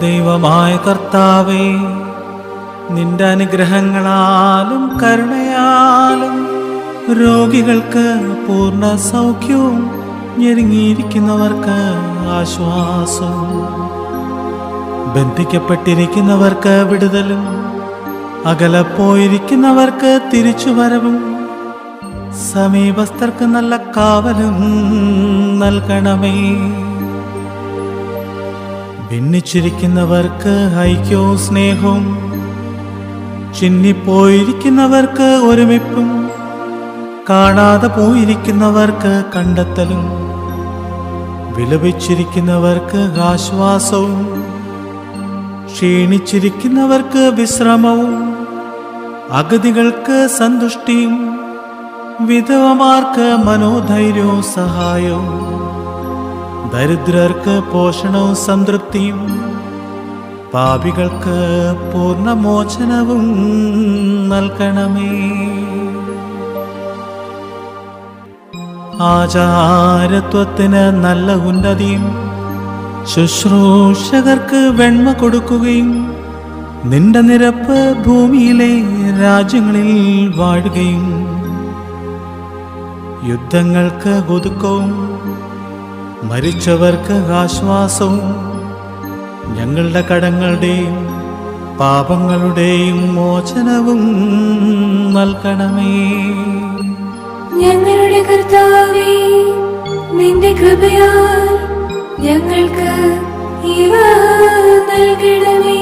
ദൈവമായ കർത്താവേ നിന്റെ അനുഗ്രഹങ്ങളാലും കരുണയാലും രോഗികൾക്ക് പൂർണ സൗഖ്യവും ഞെരുങ്ങിയിരിക്കുന്നവർക്ക് ആശ്വാസവും. ബന്ധിക്കപ്പെട്ടിരിക്കുന്നവർക്ക് വിടുതലും അകലെ പോയിരിക്കുന്നവർക്ക് തിരിച്ചുവരവും സമീപസ്ഥർക്ക് നല്ല കാവലും നൽകണമേ. ഭിന്നിച്ചിരിക്കുന്നവർക്ക് ഐക്യവും സ്നേഹവും ചിന്നിപ്പോയിരിക്കുന്നവർക്ക് ഒരുമിപ്പും കാണാതെ പോയിരിക്കുന്നവർക്ക് കണ്ടെത്തലും വിലപിച്ചിരിക്കുന്നവർക്ക് ആശ്വാസവും ക്ഷീണിച്ചിരിക്കുന്നവർക്ക് വിശ്രമവും അഗതികൾക്ക് സന്തുഷ്ടിയും വിധവമാർക്ക് മനോധൈര്യവും സഹായവും. ദരിദ്രർക്ക് പോഷണവും സംതൃപ്തിയും പാപികൾക്ക് പൂർണമോചനവും നൽകണമേ. ആചാരത്വത്തിന് നല്ല ഉന്നതിയും ശുശ്രൂഷകർക്ക് വെണ്മ കൊടുക്കുകയും നിന്റെ നിരപ്പ് ഭൂമിയിലെ രാജ്യങ്ങളിൽ വാഴുകയും യുദ്ധങ്ങൾക്ക് ഒതുക്കവും മരിച്ചവർക്ക് ആശ്വാസവും ഞങ്ങളുടെ കടങ്ങളുടെയും പാപങ്ങളുടെയും മോചനവും നൽകണമേ. ഞങ്ങളുടെ കർത്താവേ നിന്റെ കൃപയാൽ ഞങ്ങൾക്ക് ഇവ നൽകണമേ.